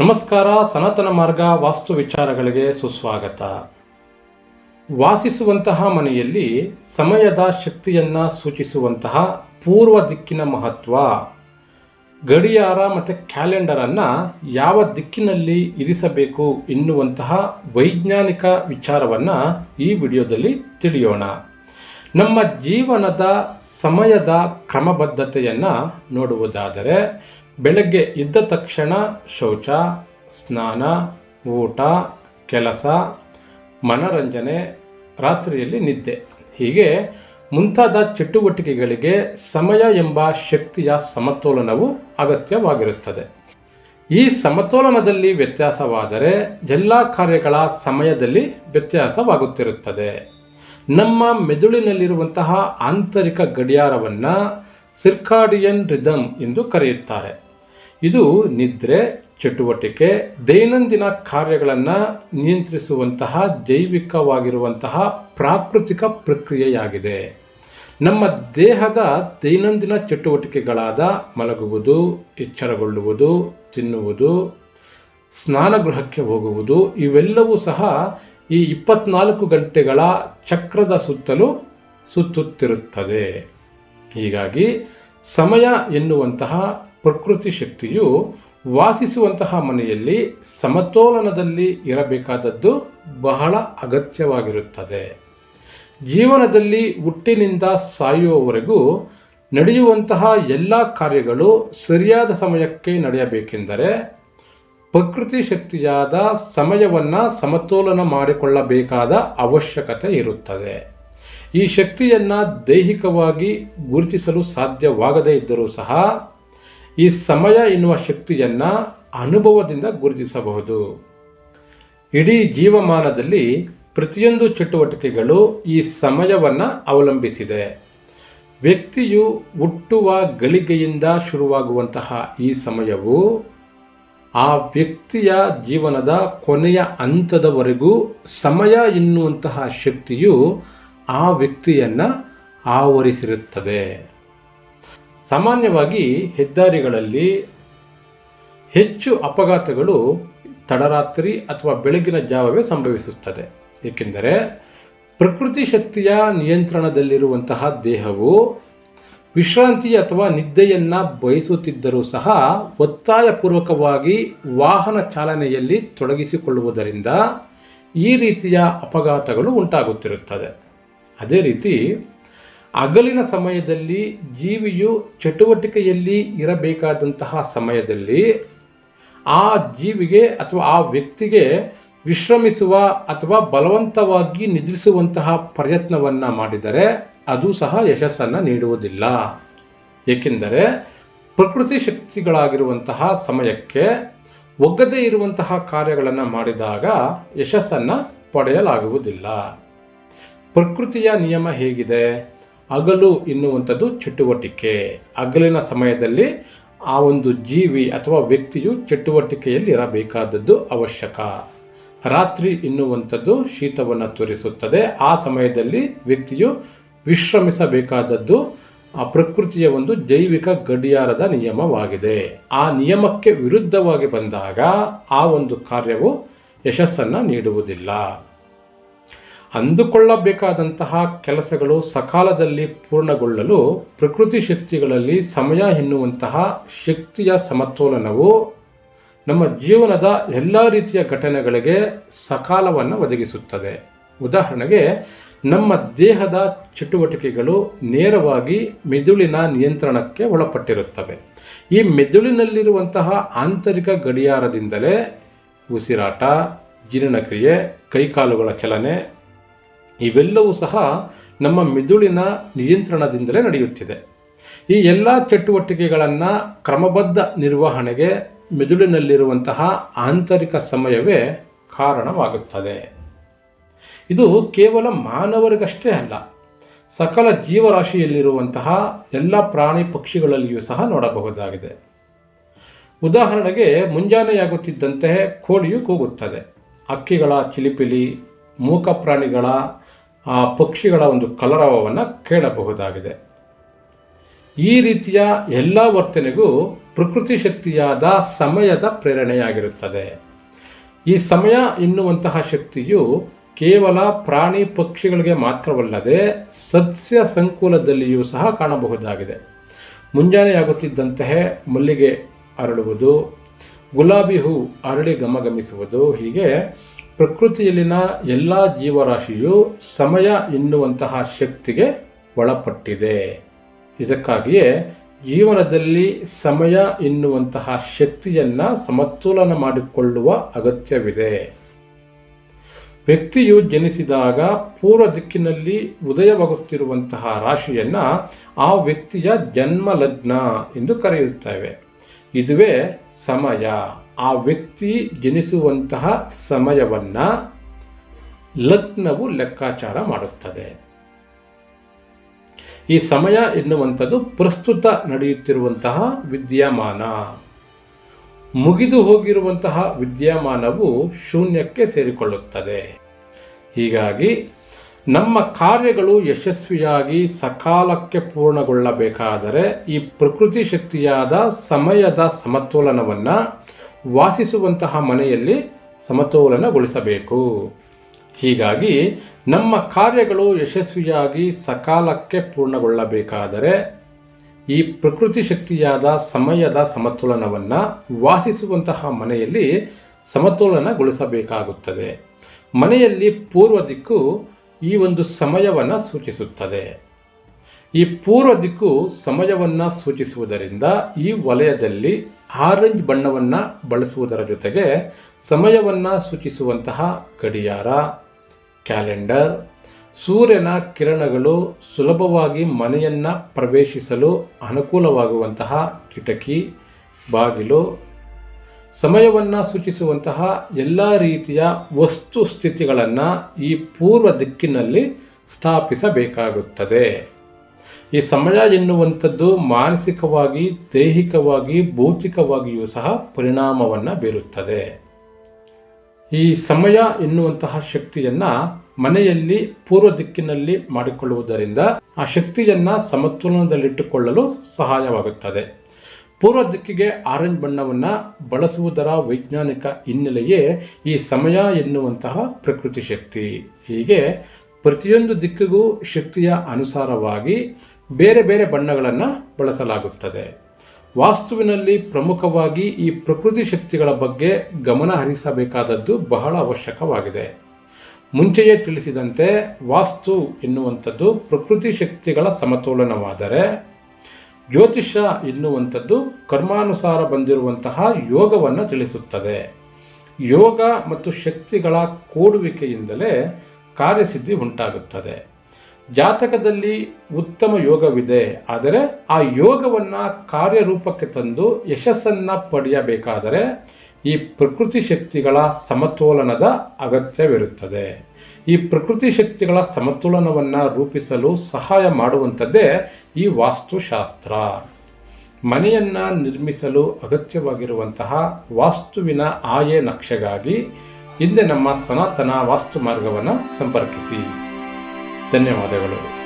ನಮಸ್ಕಾರ, ಸನಾತನ ಮಾರ್ಗ ವಾಸ್ತು ವಿಚಾರಗಳಿಗೆ ಸುಸ್ವಾಗತ. ವಾಸಿಸುವಂತಹ ಮನೆಯಲ್ಲಿ ಸಮಯದ ಶಕ್ತಿಯನ್ನು ಸೂಚಿಸುವಂತಹ ಪೂರ್ವ ದಿಕ್ಕಿನ ಮಹತ್ವ. ಗಡಿಯಾರ ಮತ್ತು ಕ್ಯಾಲೆಂಡರನ್ನು ಯಾವ ದಿಕ್ಕಿನಲ್ಲಿ ಇರಿಸಬೇಕು ಎನ್ನುವಂತಹ ವೈಜ್ಞಾನಿಕ ವಿಚಾರವನ್ನು ಈ ವಿಡಿಯೋದಲ್ಲಿ ತಿಳಿಯೋಣ. ನಮ್ಮ ಜೀವನದ ಸಮಯದ ಕ್ರಮಬದ್ಧತೆಯನ್ನು ನೋಡುವುದಾದರೆ ಬೆಳಗ್ಗೆ ಇದ್ದ ತಕ್ಷಣ ಶೌಚ, ಸ್ನಾನ, ಊಟ, ಕೆಲಸ, ಮನರಂಜನೆ, ರಾತ್ರಿಯಲ್ಲಿ ನಿದ್ದೆ. ಹೀಗೆ ಮುಂತಾದ ಚಟುವಟಿಕೆಗಳಿಗೆ ಸಮಯ ಎಂಬ ಶಕ್ತಿಯ ಸಮತೋಲನವು ಅಗತ್ಯವಾಗಿರುತ್ತದೆ. ಈ ಸಮತೋಲನದಲ್ಲಿ ವ್ಯತ್ಯಾಸವಾದರೆ ಎಲ್ಲ ಕಾರ್ಯಗಳ ಸಮಯದಲ್ಲಿ ವ್ಯತ್ಯಾಸವಾಗುತ್ತಿರುತ್ತದೆ. ನಮ್ಮ ಮೆದುಳಿನಲ್ಲಿರುವಂತಹ ಆಂತರಿಕ ಗಡಿಯಾರವನ್ನು ಸಿರ್ಕಾಡಿಯನ್ ರಿದಮ್ ಎಂದು ಕರೆಯುತ್ತಾರೆ. ಇದು ನಿದ್ರೆ, ಚಟುವಟಿಕೆ, ದೈನಂದಿನ ಕಾರ್ಯಗಳನ್ನು ನಿಯಂತ್ರಿಸುವಂತಹ, ಜೈವಿಕವಾಗಿರುವಂತಹ ಪ್ರಾಕೃತಿಕ ಪ್ರಕ್ರಿಯೆಯಾಗಿದೆ. ನಮ್ಮ ದೇಹದ ದೈನಂದಿನ ಚಟುವಟಿಕೆಗಳಾದ ಮಲಗುವುದು, ಎಚ್ಚರಗೊಳ್ಳುವುದು, ತಿನ್ನುವುದು ಸ್ನಾನಗೃಹಕ್ಕೆ ಹೋಗುವುದು, ಇವೆಲ್ಲವೂ ಸಹ ಈ ಇಪ್ಪತ್ನಾಲ್ಕು ಗಂಟೆಗಳ ಚಕ್ರದ ಸುತ್ತಲೂ ಸುತ್ತುತ್ತಿರುತ್ತದೆ. ಹೀಗಾಗಿ ಸಮಯ ಎನ್ನುವಂತಹ ಪ್ರಕೃತಿ ಶಕ್ತಿಯು ವಾಸಿಸುವಂತಹ ಮನೆಯಲ್ಲಿ ಸಮತೋಲನದಲ್ಲಿ ಇರಬೇಕಾದದ್ದು ಬಹಳ ಅಗತ್ಯವಾಗಿರುತ್ತದೆ. ಜೀವನದಲ್ಲಿ ಹುಟ್ಟಿನಿಂದ ಸಾಯುವವರೆಗೂ ನಡೆಯುವಂತಹ ಎಲ್ಲ ಕಾರ್ಯಗಳು ಸರಿಯಾದ ಸಮಯಕ್ಕೆ ನಡೆಯಬೇಕೆಂದರೆ ಪ್ರಕೃತಿ ಶಕ್ತಿಯಾದ ಸಮಯವನ್ನು ಸಮತೋಲನ ಮಾಡಿಕೊಳ್ಳಬೇಕಾದ ಅವಶ್ಯಕತೆ ಇರುತ್ತದೆ. ಈ ಶಕ್ತಿಯನ್ನು ದೈಹಿಕವಾಗಿ ಗುರುತಿಸಲು ಸಾಧ್ಯವಾಗದೇ ಇದ್ದರೂ ಸಹ ಈ ಸಮಯ ಎನ್ನುವ ಶಕ್ತಿಯನ್ನು ಅನುಭವದಿಂದ ಗುರುತಿಸಬಹುದು. ಇಡೀ ಜೀವಮಾನದಲ್ಲಿ ಪ್ರತಿಯೊಂದು ಚಟುವಟಿಕೆಗಳು ಈ ಸಮಯವನ್ನು ಅವಲಂಬಿಸಿದೆ. ವ್ಯಕ್ತಿಯು ಹುಟ್ಟುವ ಗಳಿಗೆಯಿಂದ ಶುರುವಾಗುವಂತಹ ಈ ಸಮಯವು ಆ ವ್ಯಕ್ತಿಯ ಜೀವನದ ಕೊನೆಯ ಹಂತದವರೆಗೂ ಸಮಯ ಎನ್ನುವಂತಹ ಶಕ್ತಿಯು ಆ ವ್ಯಕ್ತಿಯನ್ನು ಆವರಿಸಿರುತ್ತದೆ. ಸಾಮಾನ್ಯವಾಗಿ ಹೆದ್ದಾರಿಗಳಲ್ಲಿ ಹೆಚ್ಚು ಅಪಘಾತಗಳು ತಡರಾತ್ರಿ ಅಥವಾ ಬೆಳಗಿನ ಜಾವವೇ ಸಂಭವಿಸುತ್ತದೆ. ಏಕೆಂದರೆ ಪ್ರಕೃತಿ ಶಕ್ತಿಯ ನಿಯಂತ್ರಣದಲ್ಲಿರುವಂತಹ ದೇಹವು ವಿಶ್ರಾಂತಿ ಅಥವಾ ನಿದ್ದೆಯನ್ನು ಬಯಸುತ್ತಿದ್ದರೂ ಸಹ ಒತ್ತಾಯಪೂರ್ವಕವಾಗಿ ವಾಹನ ಚಾಲನೆಯಲ್ಲಿ ತೊಡಗಿಸಿಕೊಳ್ಳುವುದರಿಂದ ಈ ರೀತಿಯ ಅಪಘಾತಗಳು ಉಂಟಾಗುತ್ತಿರುತ್ತದೆ. ಅದೇ ರೀತಿ ಹಗಲಿನ ಸಮಯದಲ್ಲಿ ಜೀವಿಯು ಚಟುವಟಿಕೆಯಲ್ಲಿ ಇರಬೇಕಾದಂತಹ ಸಮಯದಲ್ಲಿ ಆ ಜೀವಿಗೆ ಅಥವಾ ಆ ವ್ಯಕ್ತಿಗೆ ವಿಶ್ರಮಿಸುವ ಅಥವಾ ಬಲವಂತವಾಗಿ ನಿದ್ರಿಸುವಂತಹ ಪ್ರಯತ್ನವನ್ನು ಮಾಡಿದರೆ ಅದು ಸಹ ಯಶಸ್ಸನ್ನು ನೀಡುವುದಿಲ್ಲ. ಏಕೆಂದರೆ ಪ್ರಕೃತಿ ಶಕ್ತಿಗಳಾಗಿರುವಂತಹ ಸಮಯಕ್ಕೆ ಒಗ್ಗದೇ ಇರುವಂತಹ ಕಾರ್ಯಗಳನ್ನು ಮಾಡಿದಾಗ ಯಶಸ್ಸನ್ನು ಪಡೆಯಲಾಗುವುದಿಲ್ಲ. ಪ್ರಕೃತಿಯ ನಿಯಮ ಹೇಗಿದೆ? ಹಗಲು ಎನ್ನುವಂಥದ್ದು ಚಟುವಟಿಕೆ. ಹಗಲಿನ ಸಮಯದಲ್ಲಿ ಆ ಒಂದು ಜೀವಿ ಅಥವಾ ವ್ಯಕ್ತಿಯು ಚಟುವಟಿಕೆಯಲ್ಲಿ ಇರಬೇಕಾದದ್ದು ಅವಶ್ಯಕ. ರಾತ್ರಿ ಎನ್ನುವಂಥದ್ದು ಶೀತವನ್ನು ತೋರಿಸುತ್ತದೆ. ಆ ಸಮಯದಲ್ಲಿ ವ್ಯಕ್ತಿಯು ವಿಶ್ರಮಿಸಬೇಕಾದದ್ದು ಆ ಪ್ರಕೃತಿಯ ಒಂದು ಜೈವಿಕ ಗಡಿಯಾರದ ನಿಯಮವಾಗಿದೆ. ಆ ನಿಯಮಕ್ಕೆ ವಿರುದ್ಧವಾಗಿ ಬಂದಾಗ ಆ ಒಂದು ಕಾರ್ಯವು ಯಶಸ್ಸನ್ನು ನೀಡುವುದಿಲ್ಲ. ಅಂದುಕೊಳ್ಳಬೇಕಾದಂತಹ ಕೆಲಸಗಳು ಸಕಾಲದಲ್ಲಿ ಪೂರ್ಣಗೊಳ್ಳಲು ಪ್ರಕೃತಿ ಶಕ್ತಿಗಳಲ್ಲಿ ಸಮಯ ಎನ್ನುವಂತಹ ಶಕ್ತಿಯ ಸಮತೋಲನವು ನಮ್ಮ ಜೀವನದ ಎಲ್ಲ ರೀತಿಯ ಘಟನೆಗಳಿಗೆ ಸಕಾಲವನ್ನು ಒದಗಿಸುತ್ತದೆ. ಉದಾಹರಣೆಗೆ, ನಮ್ಮ ದೇಹದ ಚಟುವಟಿಕೆಗಳು ನೇರವಾಗಿ ಮೆದುಳಿನ ನಿಯಂತ್ರಣಕ್ಕೆ ಒಳಪಟ್ಟಿರುತ್ತವೆ. ಈ ಮೆದುಳಿನಲ್ಲಿರುವಂತಹ ಆಂತರಿಕ ಗಡಿಯಾರದಿಂದಲೇ ಉಸಿರಾಟ, ಜೀರ್ಣಕ್ರಿಯೆ, ಕೈಕಾಲುಗಳ ಚಲನೆ ಇವೆಲ್ಲವೂ ಸಹ ನಮ್ಮ ಮಿದುಳಿನ ನಿಯಂತ್ರಣದಿಂದಲೇ ನಡೆಯುತ್ತಿದೆ. ಈ ಎಲ್ಲ ಚಟುವಟಿಕೆಗಳನ್ನು ಕ್ರಮಬದ್ಧ ನಿರ್ವಹಣೆಗೆ ಮಿದುಳಿನಲ್ಲಿರುವಂತಹ ಆಂತರಿಕ ಸಮಯವೇ ಕಾರಣವಾಗುತ್ತದೆ. ಇದು ಕೇವಲ ಮಾನವರಿಗಷ್ಟೇ ಅಲ್ಲ, ಸಕಲ ಜೀವರಾಶಿಯಲ್ಲಿರುವಂತಹ ಎಲ್ಲ ಪ್ರಾಣಿ ಪಕ್ಷಿಗಳಲ್ಲಿಯೂ ಸಹ ನೋಡಬಹುದಾಗಿದೆ. ಉದಾಹರಣೆಗೆ ಮುಂಜಾನೆಯಾಗುತ್ತಿದ್ದಂತೆ ಕೋಳಿಯು ಕೂಗುತ್ತದೆ. ಹಕ್ಕಿಗಳ ಚಿಲಿಪಿಲಿ, ಮೂಕ ಪ್ರಾಣಿಗಳ ಆ ಪಕ್ಷಿಗಳ ಒಂದು ಕಲರವವನ್ನು ಕೇಳಬಹುದಾಗಿದೆ. ಈ ರೀತಿಯ ಎಲ್ಲ ವರ್ತನೆಗೂ ಪ್ರಕೃತಿ ಶಕ್ತಿಯಾದ ಸಮಯದ ಪ್ರೇರಣೆಯಾಗಿರುತ್ತದೆ. ಈ ಸಮಯ ಎನ್ನುವಂತಹ ಶಕ್ತಿಯು ಕೇವಲ ಪ್ರಾಣಿ ಪಕ್ಷಿಗಳಿಗೆ ಮಾತ್ರವಲ್ಲದೆ ಸಸ್ಯ ಸಂಕುಲದಲ್ಲಿಯೂ ಸಹ ಕಾಣಬಹುದಾಗಿದೆ. ಮುಂಜಾನೆಯಾಗುತ್ತಿದ್ದಂತೆಯೇ ಮಲ್ಲಿಗೆ ಅರಳುವುದು, ಗುಲಾಬಿ ಹೂ ಅರಳಿ ಗಮಗಮಿಸುವುದು ಹೀಗೆ ಪ್ರಕೃತಿಯಲ್ಲಿನ ಎಲ್ಲ ಜೀವರಾಶಿಯು ಸಮಯ ಎನ್ನುವಂತಹ ಶಕ್ತಿಗೆ ಒಳಪಟ್ಟಿದೆ. ಇದಕ್ಕಾಗಿಯೇ ಜೀವನದಲ್ಲಿ ಸಮಯ ಎನ್ನುವಂತಹ ಶಕ್ತಿಯನ್ನ ಸಮತೋಲನ ಮಾಡಿಕೊಳ್ಳುವ ಅಗತ್ಯವಿದೆ. ವ್ಯಕ್ತಿಯು ಜನಿಸಿದಾಗ ಪೂರ್ವ ದಿಕ್ಕಿನಲ್ಲಿ ಉದಯವಾಗುತ್ತಿರುವಂತಹ ರಾಶಿಯನ್ನು ಆ ವ್ಯಕ್ತಿಯ ಜನ್ಮ ಲಗ್ನ ಎಂದು ಕರೆಯುತ್ತೇವೆ. ಇದುವೇ ಸಮಯ. ಆ ವ್ಯಕ್ತಿ ಜನಿಸುವಂತಹ ಸಮಯವನ್ನ ಲಗ್ನವು ಲೆಕ್ಕಾಚಾರ ಮಾಡುತ್ತದೆ. ಈ ಸಮಯ ಎನ್ನುವಂಥದ್ದು ಪ್ರಸ್ತುತ ನಡೆಯುತ್ತಿರುವಂತಹ ವಿದ್ಯಮಾನ. ಮುಗಿದು ಹೋಗಿರುವಂತಹ ವಿದ್ಯಮಾನವು ಶೂನ್ಯಕ್ಕೆ ಸೇರಿಕೊಳ್ಳುತ್ತದೆ. ಹೀಗಾಗಿ ನಮ್ಮ ಕಾರ್ಯಗಳು ಯಶಸ್ವಿಯಾಗಿ ಸಕಾಲಕ್ಕೆ ಪೂರ್ಣಗೊಳ್ಳಬೇಕಾದರೆ ಈ ಪ್ರಕೃತಿ ಶಕ್ತಿಯಾದ ಸಮಯದ ಸಮತೋಲನವನ್ನು ವಾಸಿಸುವಂತಹ ಮನೆಯಲ್ಲಿ ಸಮತೋಲನಗೊಳಿಸಬೇಕು. ಹೀಗಾಗಿ ನಮ್ಮ ಕಾರ್ಯಗಳು ಯಶಸ್ವಿಯಾಗಿ ಸಕಾಲಕ್ಕೆ ಪೂರ್ಣಗೊಳ್ಳಬೇಕಾದರೆ ಈ ಪ್ರಕೃತಿ ಶಕ್ತಿಯಾದ ಸಮಯದ ಸಮತೋಲನವನ್ನು ವಾಸಿಸುವಂತಹ ಮನೆಯಲ್ಲಿ ಸಮತೋಲನಗೊಳಿಸಬೇಕಾಗುತ್ತದೆ. ಮನೆಯಲ್ಲಿ ಪೂರ್ವ ದಿಕ್ಕು ಈ ಒಂದು ಸಮಯವನ್ನು ಸೂಚಿಸುತ್ತದೆ. ಈ ಪೂರ್ವ ದಿಕ್ಕು ಸಮಯವನ್ನು ಸೂಚಿಸುವುದರಿಂದ ಈ ವಲಯದಲ್ಲಿ ಆರೆಂಜ್ ಬಣ್ಣವನ್ನು ಬಳಸುವುದರ ಜೊತೆಗೆ ಸಮಯವನ್ನು ಸೂಚಿಸುವಂತಹ ಗಡಿಯಾರ, ಕ್ಯಾಲೆಂಡರ್, ಸೂರ್ಯನ ಕಿರಣಗಳು ಸುಲಭವಾಗಿ ಮನೆಯನ್ನು ಪ್ರವೇಶಿಸಲು ಅನುಕೂಲವಾಗುವಂತಹ ಕಿಟಕಿ, ಬಾಗಿಲು ಸಮಯವನ್ನು ಸೂಚಿಸುವಂತಹ ಎಲ್ಲ ರೀತಿಯ ವಸ್ತು ಸ್ಥಿತಿಗಳನ್ನು ಈ ಪೂರ್ವ ದಿಕ್ಕಿನಲ್ಲಿ ಸ್ಥಾಪಿಸಬೇಕಾಗುತ್ತದೆ. ಈ ಸಮಯ ಎನ್ನುವಂಥದ್ದು ಮಾನಸಿಕವಾಗಿ, ದೈಹಿಕವಾಗಿ, ಭೌತಿಕವಾಗಿಯೂ ಸಹ ಪರಿಣಾಮವನ್ನು ಬೀರುತ್ತದೆ. ಈ ಸಮಯ ಎನ್ನುವಂತಹ ಶಕ್ತಿಯನ್ನ ಮನೆಯಲ್ಲಿ ಪೂರ್ವ ದಿಕ್ಕಿನಲ್ಲಿ ಮಾಡಿಕೊಳ್ಳುವುದರಿಂದ ಆ ಶಕ್ತಿಯನ್ನ ಸಮತೋಲನದಲ್ಲಿಟ್ಟುಕೊಳ್ಳಲು ಸಹಾಯವಾಗುತ್ತದೆ. ಪೂರ್ವ ದಿಕ್ಕಿಗೆ ಆರೆಂಜ್ ಬಣ್ಣವನ್ನು ಬಳಸುವುದರ ವೈಜ್ಞಾನಿಕ ಹಿನ್ನೆಲೆಯೇ ಈ ಸಮಯ ಎನ್ನುವಂತಹ ಪ್ರಕೃತಿ ಶಕ್ತಿ. ಹೀಗೆ ಪ್ರತಿಯೊಂದು ದಿಕ್ಕಿಗೂ ಶಕ್ತಿಯ ಅನುಸಾರವಾಗಿ ಬೇರೆ ಬೇರೆ ಬಣ್ಣಗಳನ್ನು ಬಳಸಲಾಗುತ್ತದೆ. ವಾಸ್ತುವಿನಲ್ಲಿ ಪ್ರಮುಖವಾಗಿ ಈ ಪ್ರಕೃತಿ ಶಕ್ತಿಗಳ ಬಗ್ಗೆ ಗಮನ ಹರಿಸಬೇಕಾದದ್ದು ಬಹಳ ಅವಶ್ಯಕವಾಗಿದೆ. ಮುಂಚೆಯೇ ತಿಳಿಸಿದಂತೆ ವಾಸ್ತು ಎನ್ನುವಂಥದ್ದು ಪ್ರಕೃತಿ ಶಕ್ತಿಗಳ ಸಮತೋಲನವಾದರೆ ಜ್ಯೋತಿಷ್ಯ ಎನ್ನುವಂಥದ್ದು ಕರ್ಮಾನುಸಾರ ಬಂದಿರುವಂತಹ ಯೋಗವನ್ನು ತಿಳಿಸುತ್ತದೆ. ಯೋಗ ಮತ್ತು ಶಕ್ತಿಗಳ ಕೂಡುವಿಕೆಯಿಂದಲೇ ಕಾರ್ಯಸಿದ್ಧಿ ಉಂಟಾಗುತ್ತದೆ. ಜಾತಕದಲ್ಲಿ ಉತ್ತಮ ಯೋಗವಿದೆ, ಆದರೆ ಆ ಯೋಗವನ್ನು ಕಾರ್ಯರೂಪಕ್ಕೆ ತಂದು ಯಶಸ್ಸನ್ನು ಪಡೆಯಬೇಕಾದರೆ ಈ ಪ್ರಕೃತಿ ಶಕ್ತಿಗಳ ಸಮತೋಲನದ ಅಗತ್ಯವಿರುತ್ತದೆ. ಈ ಪ್ರಕೃತಿ ಶಕ್ತಿಗಳ ಸಮತೋಲನವನ್ನು ರೂಪಿಸಲು ಸಹಾಯ ಮಾಡುವಂಥದ್ದೇ ಈ ವಾಸ್ತುಶಾಸ್ತ್ರ. ಮನೆಯನ್ನು ನಿರ್ಮಿಸಲು ಅಗತ್ಯವಾಗಿರುವಂತಹ ವಾಸ್ತುವಿನ ಆಯೆ ನಕ್ಷೆಗಾಗಿ ಹಿಂದೆ ನಮ್ಮ ಸನಾತನ ವಾಸ್ತು ಮಾರ್ಗವನ್ನು ಸಂಪರ್ಕಿಸಿ. ಧನ್ಯವಾದಗಳು.